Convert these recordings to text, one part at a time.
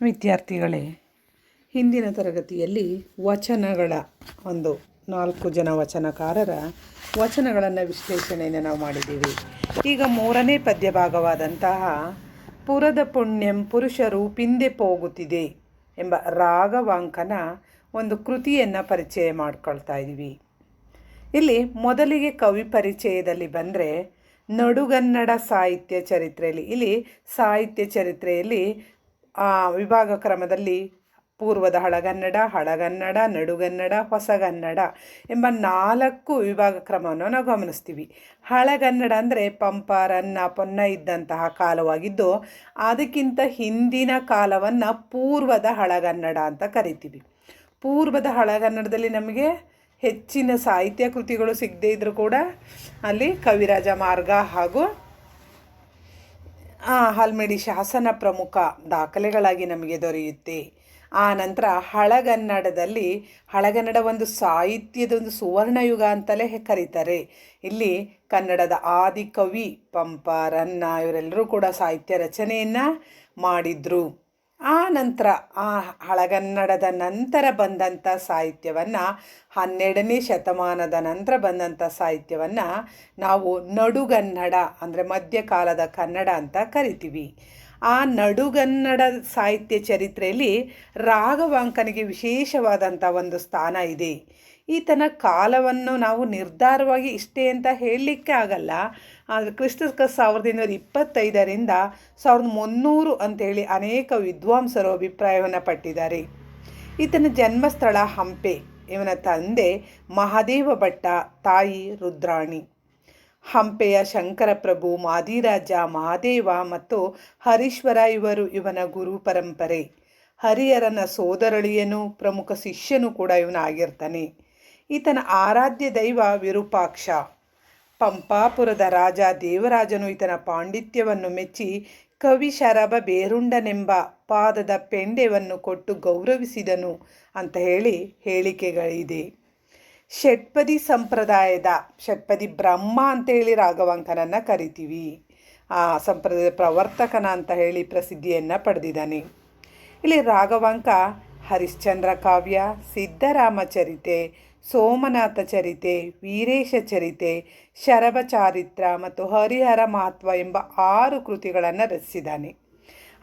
ವಿದ್ಯಾರ್ಥಿಗಳೇ, ಹಿಂದಿನ ತರಗತಿಯಲ್ಲಿ ವಚನಗಳ ಒಂದು ನಾಲ್ಕು ಜನ ವಚನಕಾರರ ವಚನಗಳನ್ನು ವಿಶ್ಲೇಷಣೆಯನ್ನು ನಾವು ಮಾಡಿದ್ದೀವಿ. ಈಗ ಮೂರನೇ ಪದ್ಯ ಭಾಗವಾದಂತಹ ಪುರದ ಪುಣ್ಯಂ ಪುರುಷರು ಪಿಂದೆ ಹೋಗುತ್ತಿದೆ ಎಂಬ ರಾಗವಾಂಕನ ಒಂದು ಕೃತಿಯನ್ನು ಪರಿಚಯ ಮಾಡ್ಕೊಳ್ತಾ ಇದ್ದೀವಿ ಇಲ್ಲಿ ಮೊದಲಿಗೆ ಕವಿ ಪರಿಚಯದಲ್ಲಿ ಬಂದರೆ ನಡುಗನ್ನಡ ಸಾಹಿತ್ಯ ಚರಿತ್ರೆಯಲ್ಲಿ, ಇಲ್ಲಿ ಸಾಹಿತ್ಯ ಚರಿತ್ರೆಯಲ್ಲಿ ವಿಭಾಗ ಕ್ರಮದಲ್ಲಿ ಪೂರ್ವದ ಹಳಗನ್ನಡ ಹಳಗನ್ನಡ, ನಡುಗನ್ನಡ, ಹೊಸಗನ್ನಡ ಎಂಬ ನಾಲ್ಕು ವಿಭಾಗ ಕ್ರಮವನ್ನು ನಾವು ಗಮನಿಸ್ತೀವಿ. ಹಳಗನ್ನಡ ಅಂದರೆ ಪಂಪ, ರನ್ನ, ಪೊನ್ನ ಇದ್ದಂತಹ ಕಾಲವಾಗಿದ್ದು ಅದಕ್ಕಿಂತ ಹಿಂದಿನ ಕಾಲವನ್ನು ಪೂರ್ವದ ಹಳಗನ್ನಡ ಅಂತ ಕರಿತೀವಿ. ಪೂರ್ವದ ಹಳಗನ್ನಡದಲ್ಲಿ ನಮಗೆ ಹೆಚ್ಚಿನ ಸಾಹಿತ್ಯ ಕೃತಿಗಳು ಸಿಗದೇ ಇದ್ದರೂ ಕೂಡ ಅಲ್ಲಿ ಕವಿರಾಜ ಮಾರ್ಗ ಹಾಗೂ ಹಲ್ಮಿಡಿ ಶಾಸನ ಪ್ರಮುಖ ದಾಖಲೆಗಳಾಗಿ ನಮಗೆ ದೊರೆಯುತ್ತೆ. ಆ ನಂತರ ಹಳಗನ್ನಡದಲ್ಲಿ ಹಳಗನ್ನಡ ಒಂದು ಸಾಹಿತ್ಯದ ಒಂದು ಸುವರ್ಣಯುಗ ಅಂತಲೇ ಕರೀತಾರೆ. ಇಲ್ಲಿ ಕನ್ನಡದ ಆದಿಕವಿ ಪಂಪ ರನ್ನ ಇವರೆಲ್ಲರೂ ಕೂಡ ಸಾಹಿತ್ಯ ರಚನೆಯನ್ನು ಮಾಡಿದ್ರು. ಆ ನಂತರ ಆ ಹಳಗನ್ನಡದ ನಂತರ ಬಂದಂಥ ಸಾಹಿತ್ಯವನ್ನು, ಹನ್ನೆರಡನೇ ಶತಮಾನದ ನಂತರ ಬಂದಂಥ ಸಾಹಿತ್ಯವನ್ನು ನಾವು ನಡುಗನ್ನಡ ಅಂದರೆ ಮಧ್ಯಕಾಲದ ಕನ್ನಡ ಅಂತ ಕರಿತೀವಿ. ಆ ನಡುಗನ್ನಡ ಸಾಹಿತ್ಯ ಚರಿತ್ರೆಯಲ್ಲಿ ರಾಘವಾಂಕನಿಗೆ ವಿಶೇಷವಾದಂಥ ಒಂದು ಸ್ಥಾನ ಇದೆ. ಈತನ ಕಾಲವನ್ನು ನಾವು ನಿರ್ಧಾರವಾಗಿ ಇಷ್ಟೇ ಅಂತ ಹೇಳಲಿಕ್ಕೆ ಆಗಲ್ಲ. ಕ್ರಿಸ್ತಕ ಸಾವಿರದ ಇನ್ನೂರ ಇಪ್ಪತ್ತೈದರಿಂದ ಸಾವಿರದ ಮುನ್ನೂರು ಅಂತೇಳಿ ಅನೇಕ ವಿದ್ವಾಂಸರು ಅಭಿಪ್ರಾಯವನ್ನು ಪಟ್ಟಿದ್ದಾರೆ. ಈತನ ಜನ್ಮಸ್ಥಳ ಹಂಪೆ. ಇವನ ತಂದೆ ಮಹಾದೇವ ಭಟ್ಟ, ತಾಯಿ ರುದ್ರಾಣಿ. ಹಂಪೆಯ ಶಂಕರಪ್ರಭು, ಮಾದಿರಾಜ, ಮಹಾದೇವ ಮತ್ತು ಹರೀಶ್ವರ ಇವರು ಇವನ ಗುರು ಪರಂಪರೆ. ಹರಿಹರನ ಸೋದರಳಿಯನು ಪ್ರಮುಖ ಶಿಷ್ಯನು ಕೂಡ ಇವನಾಗಿರ್ತಾನೆ. ಈತನ ಆರಾಧ್ಯ ದೈವ ವಿರೂಪಾಕ್ಷ. ಪಂಪಾಪುರದ ರಾಜ ದೇವರಾಜನು ಈತನ ಪಾಂಡಿತ್ಯವನ್ನು ಮೆಚ್ಚಿ ಕವಿ ಶರಭ ಬೇರುಂಡನೆಂಬ ಪಾದದ ಪೆಂಡೆವನ್ನು ಕೊಟ್ಟು ಗೌರವಿಸಿದನು ಅಂತ ಹೇಳಿ ಹೇಳಿಕೆಗಳಿದೆ. ಷಟ್ಪದಿ ಸಂಪ್ರದಾಯದ, ಷಟ್ಪದಿ ಬ್ರಹ್ಮ ಅಂತೇಳಿ ರಾಘವಾಂಕನನ್ನು ಕರಿತೀವಿ. ಆ ಸಂಪ್ರದಾಯದ ಪ್ರವರ್ತಕನ ಅಂತ ಹೇಳಿ ಪ್ರಸಿದ್ಧಿಯನ್ನು ಪಡೆದಿದ್ದಾನೆ. ಇಲ್ಲಿ ರಾಘವಾಂಕ ಹರಿಶ್ಚಂದ್ರ ಕಾವ್ಯ ಸಿದ್ಧರಾಮ ಚರಿತೆ ಸೋಮನಾಥ ಚರಿತೆ, ವೀರೇಶ ಚರಿತೆ, ಶರಭ ಚಾರಿತ್ರ ಮತ್ತು ಹರಿಹರ ಮಹತ್ವ ಎಂಬ ಆರು ಕೃತಿಗಳನ್ನು ರಚಿಸಿದ್ದಾನೆ.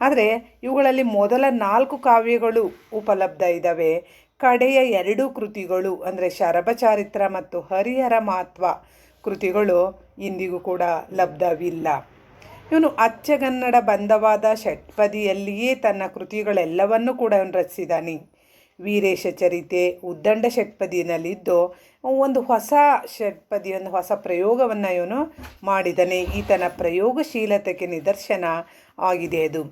ಆದರೆ ಇವುಗಳಲ್ಲಿ ಮೊದಲ ನಾಲ್ಕು ಕಾವ್ಯಗಳು ಉಪಲಬ್ಧ ಇದ್ದಾವೆ ಕಡೆಯ ಎರಡು ಕೃತಿಗಳು ಅಂದರೆ ಶರಭ ಚಾರಿತ್ರ ಮತ್ತು ಹರಿಹರ ಮಹತ್ವ ಕೃತಿಗಳು ಇಂದಿಗೂ ಕೂಡ ಲಭ್ಯವಿಲ್ಲ ಇವನು ಅಚ್ಚಗನ್ನಡ ಬಂಧವಾದ ಷಟ್ಪದಿಯಲ್ಲಿಯೇ ತನ್ನ ಕೃತಿಗಳೆಲ್ಲವನ್ನೂ ಕೂಡ ರಚಿಸಿದ್ದಾನೆ. ವೀರೇಶ ಚರಿತೆ, ಉದ್ದಂಡ ಷಟ್ಪದಿಯಲ್ಲಿದ್ದು ಒಂದು ಹೊಸ ಷಟ್ಪದಿ ಒಂದು ಹೊಸ ಪ್ರಯೋಗವನ್ನು ಇವನು ಮಾಡಿದ್ದಾನೆ ಈತನ ಪ್ರಯೋಗಶೀಲತೆಗೆ ನಿದರ್ಶನ ಆಗಿದೆ ಅದು.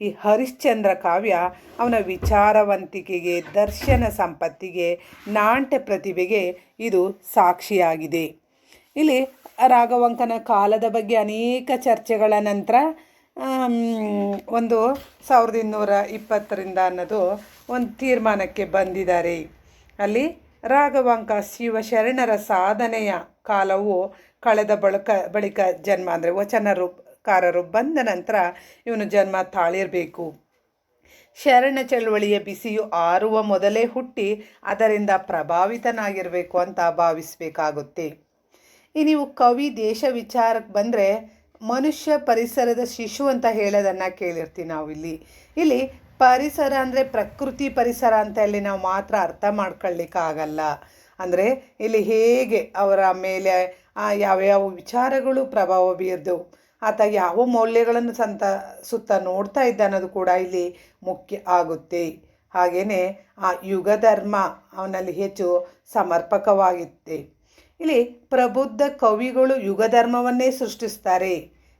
ಈ ಹರಿಶ್ಚಂದ್ರ ಕಾವ್ಯ ಅವನ ವಿಚಾರವಂತಿಕೆಗೆ, ದರ್ಶನ ಸಂಪತ್ತಿಗೆ ನಾಟ್ಯ ಪ್ರತಿಭೆಗೆ ಇದು ಸಾಕ್ಷಿಯಾಗಿದೆ. ಇಲ್ಲಿ ರಾಘವಂಕನ ಕಾಲದ ಬಗ್ಗೆ ಅನೇಕ ಚರ್ಚೆಗಳ ನಂತರ ಒಂದು ಸಾವಿರದ ಇನ್ನೂರ ಇಪ್ಪತ್ತರಿಂದ ಅನ್ನೋದು ಒಂದು ತೀರ್ಮಾನಕ್ಕೆ ಬಂದಿದ್ದಾರೆ. ಅಲ್ಲಿ ರಾಘವಾಂಕ ಶಿವಶರಣರ ಸಾಧನೆಯ ಕಾಲವು ಕಳೆದ ಬಳಕ, ಬಳಿಕ ಜನ್ಮ, ಅಂದರೆ ವಚನಕಾರರು ಬಂದ ನಂತರ ಇವನು ಜನ್ಮ ತಾಳಿರಬೇಕು. ಶರಣ ಚಳವಳಿಯ ಬಿಸಿಯು ಆರುವ ಮೊದಲೇ ಹುಟ್ಟಿ ಅದರಿಂದ ಪ್ರಭಾವಿತನಾಗಿರಬೇಕು ಅಂತ ಭಾವಿಸಬೇಕಾಗುತ್ತೆ. ಈ ನೀವು ಕವಿ ದೇಶ ವಿಚಾರಕ್ಕೆ ಬಂದರೆ ಮನುಷ್ಯ ಪರಿಸರದ ಶಿಶು ಅಂತ ಹೇಳೋದನ್ನು ಕೇಳಿರ್ತೀವಿ ನಾವು ಇಲ್ಲಿ ಇಲ್ಲಿ ಪರಿಸರ ಅಂದರೆ ಪ್ರಕೃತಿ ಪರಿಸರ ಅಂತ ಇಲ್ಲಿ ನಾವು ಮಾತ್ರ ಅರ್ಥ ಮಾಡ್ಕೊಳ್ಳಿಕ್ಕಾಗಲ್ಲ ಅಂದರೆ ಇಲ್ಲಿ ಹೇಗೆ ಅವರ ಮೇಲೆ ಯಾವ್ಯಾವ ವಿಚಾರಗಳು ಪ್ರಭಾವ ಬೀರ್ದು, ಆತ ಯಾವ ಮೌಲ್ಯಗಳನ್ನು ಸಂತ, ಸುತ್ತ ನೋಡ್ತಾ ಇದ್ದ ಅನ್ನೋದು ಕೂಡ ಇಲ್ಲಿ ಮುಖ್ಯ ಆಗುತ್ತೆ. ಹಾಗೆಯೇ ಆ ಯುಗ ಧರ್ಮ ಅವನಲ್ಲಿ ಹೆಚ್ಚು ಸಮರ್ಪಕವಾಗಿತ್ತೆ. ಇಲ್ಲಿ ಪ್ರಬುದ್ಧ ಕವಿಗಳು ಯುಗ ಧರ್ಮವನ್ನೇ ಸೃಷ್ಟಿಸ್ತಾರೆ.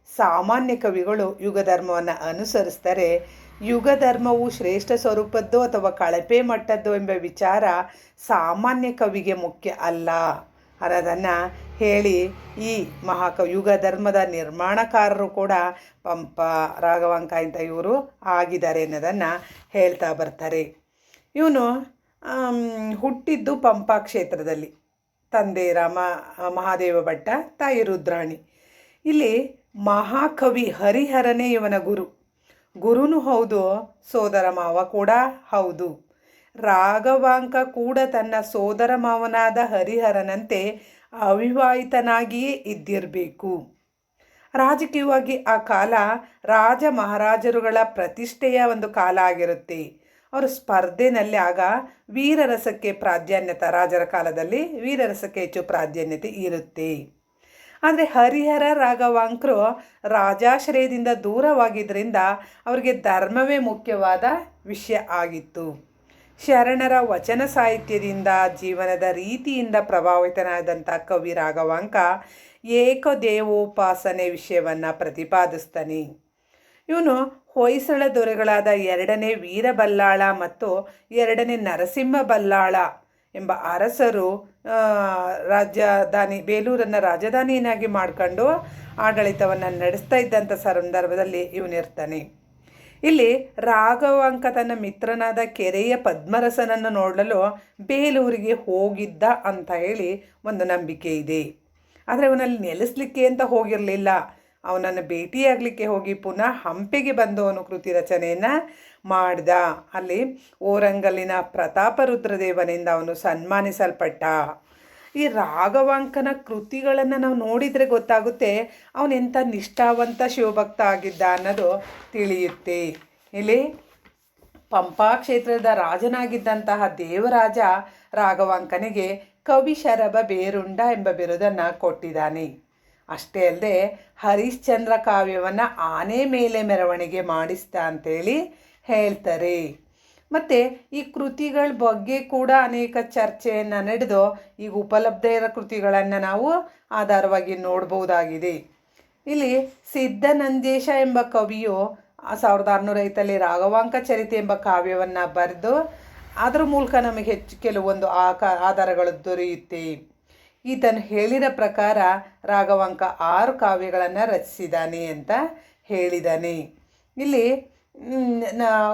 ಸಾಮಾನ್ಯ ಕವಿಗಳು ಯುಗ ಧರ್ಮವನ್ನು ಅನುಸರಿಸ್ತಾರೆ. ಯುಗ ಧರ್ಮವು ಶ್ರೇಷ್ಠ ಸ್ವರೂಪದ್ದು ಅಥವಾ ಕಳಪೆ ಮಟ್ಟದ್ದು ಎಂಬ ವಿಚಾರ ಸಾಮಾನ್ಯ ಕವಿಗೆ ಮುಖ್ಯ ಅಲ್ಲ. ಅನ್ನೋದನ್ನು ಹೇಳಿ, ಈ ಮಹಾಕ ಯುಗ ಧರ್ಮದ ನಿರ್ಮಾಣಕಾರರು ಕೂಡ ಪಂಪ ರಾಘವಾಂಕ ಇಂಥ ಇವರು ಆಗಿದ್ದಾರೆ ಅನ್ನೋದನ್ನು ಹೇಳ್ತಾ ಬರ್ತಾರೆ. ಇವನು ಹುಟ್ಟಿದ್ದು ಪಂಪ ಕ್ಷೇತ್ರದಲ್ಲಿ. ತಂದೆ ರಾಮ, ಮಹಾದೇವ ಭಟ್ಟ, ತಾಯಿ ರುದ್ರಾಣಿ. ಇಲ್ಲಿ ಮಹಾಕವಿ ಹರಿಹರನೇ ಇವನ ಗುರು. ಗುರುನು ಹೌದು, ಸೋದರ ಮಾವ ಕೂಡ ಹೌದು. ರಾಘವಾಂಕ ಕೂಡ ತನ್ನ ಸೋದರ ಮಾವನಾದ ಹರಿಹರನಂತೆ ಅವಿವಾಹಿತನಾಗಿಯೇ ಇದ್ದಿರಬೇಕು. ರಾಜಕೀಯವಾಗಿ ಆ ಕಾಲ ರಾಜ ಮಹಾರಾಜರುಗಳ ಪ್ರತಿಷ್ಠೆಯ ಒಂದು ಕಾಲ ಆಗಿರುತ್ತೆ. ಅವರು ಸ್ಪರ್ಧೆನಲ್ಲಿ ಆಗ ವೀರರಸಕ್ಕೆ ಪ್ರಾಧಾನ್ಯತೆ, ರಾಜರ ಕಾಲದಲ್ಲಿ ವೀರರಸಕ್ಕೆ ಹೆಚ್ಚು ಪ್ರಾಧಾನ್ಯತೆ ಇರುತ್ತೆ. ಆದರೆ ಹರಿಹರ ರಾಘವಾಂಕರು ರಾಜಾಶ್ರಯದಿಂದ ದೂರವಾಗಿದ್ದರಿಂದ ಅವರಿಗೆ ಧರ್ಮವೇ ಮುಖ್ಯವಾದ ವಿಷಯ ಆಗಿತ್ತು. ಶರಣರ ವಚನ ಸಾಹಿತ್ಯದಿಂದ ಜೀವನದ ರೀತಿಯಿಂದ ಪ್ರಭಾವಿತನಾದಂಥ ಕವಿ ರಾಘವಾಂಕ ಏಕದೇವೋಪಾಸನೆ ವಿಷಯವನ್ನು ಪ್ರತಿಪಾದಿಸ್ತಾನೆ. ಇವನು ಹೊಯ್ಸಳ ದೊರೆಗಳಾದ ಎರಡನೇ ವೀರಬಲ್ಲಾಳ ಮತ್ತು ಎರಡನೇ ನರಸಿಂಹ ಬಲ್ಲಾಳ ಎಂಬ ಅರಸರು ರಾಜಧಾನಿ, ಬೇಲೂರನ್ನು ರಾಜಧಾನಿಯನ್ನಾಗಿ ಮಾಡಿಕೊಂಡು ಆಡಳಿತವನ್ನು ನಡೆಸ್ತಾ ಇದ್ದಂಥ ಸಂದರ್ಭದಲ್ಲಿ ಇವನಿರ್ತಾನೆ ಇಲ್ಲಿ ರಾಘವಾಂಕ ತನ್ನ ಮಿತ್ರನಾದ ಕೆರೆಯ ಪದ್ಮರಸನನ್ನು ನೋಡಲು ಬೇಲೂರಿಗೆ ಹೋಗಿದ್ದ ಅಂತ ಹೇಳಿ ಒಂದು ನಂಬಿಕೆ ಇದೆ. ಆದರೆ ಅವನಲ್ಲಿ ನೆಲೆಸಲಿಕ್ಕೆ ಅಂತ ಹೋಗಿರಲಿಲ್ಲ. ಅವನನ್ನು ಭೇಟಿಯಾಗಲಿಕ್ಕೆ ಹೋಗಿ ಪುನಃ ಹಂಪೆಗೆ ಬಂದವನು ಕೃತಿ ರಚನೆಯನ್ನು. ಮಾಡ್ದ. ಅಲ್ಲಿ ಓರಂಗಲ್ಲಿನ ಪ್ರತಾಪ ರುದ್ರದೇವನಿಂದ ಅವನು ಸನ್ಮಾನಿಸಲ್ಪಟ್ಟ. ಈ ರಾಘವಾಂಕನ ಕೃತಿಗಳನ್ನು ನಾವು ನೋಡಿದರೆ ಗೊತ್ತಾಗುತ್ತೆ ಅವನೆಂಥ ನಿಷ್ಠಾವಂತ ಶಿವಭಕ್ತ ಆಗಿದ್ದ ಅನ್ನೋದು ತಿಳಿಯುತ್ತೆ. ಇಲ್ಲಿ ಪಂಪಾ ಕ್ಷೇತ್ರದ ರಾಜನಾಗಿದ್ದಂತಹ ದೇವರಾಜ ರಾಘವಾಂಕನಿಗೆ ಕವಿ ಶರಭ ಬೇರುಂಡ ಎಂಬ ಬಿರುದನ್ನು ಕೊಟ್ಟಿದ್ದಾನೆ. ಅಷ್ಟೇ ಅಲ್ಲದೆ ಹರಿಶ್ಚಂದ್ರ ಕಾವ್ಯವನ್ನು ಆನೆ ಮೇಲೆ ಮೆರವಣಿಗೆ ಮಾಡಿಸ್ತಾ ಅಂತೇಳಿ ಹೇಳ್ತಾರೆ. ಮತ್ತು ಈ ಕೃತಿಗಳ ಬಗ್ಗೆ ಕೂಡ ಅನೇಕ ಚರ್ಚೆಯನ್ನು ನಡೆದು ಈಗ ಉಪಲಬ್ಧ ಇರೋ ಕೃತಿಗಳನ್ನು ನಾವು ಆಧಾರವಾಗಿ ನೋಡ್ಬೋದಾಗಿದೆ ಇಲ್ಲಿ ಸಿದ್ಧನಂದೇಶ ಎಂಬ ಕವಿಯು ಸಾವಿರದ ಆರುನೂರ ಐತಲ್ಲಿ ರಾಘವಾಂಕ ಚರಿತೆ ಎಂಬ ಕಾವ್ಯವನ್ನು ಬರೆದು ಅದರ ಮೂಲಕ ನಮಗೆ ಹೆಚ್ಚು ಕೆಲವೊಂದು ಆಕ, ಆಧಾರಗಳು ದೊರೆಯುತ್ತೆ. ಈತನು ಹೇಳಿದ ಪ್ರಕಾರ ರಾಘವಾಂಕ ಆರು ಕಾವ್ಯಗಳನ್ನು ರಚಿಸಿದ್ದಾನೆ ಅಂತ ಹೇಳಿದ್ದಾನೆ ಇಲ್ಲಿ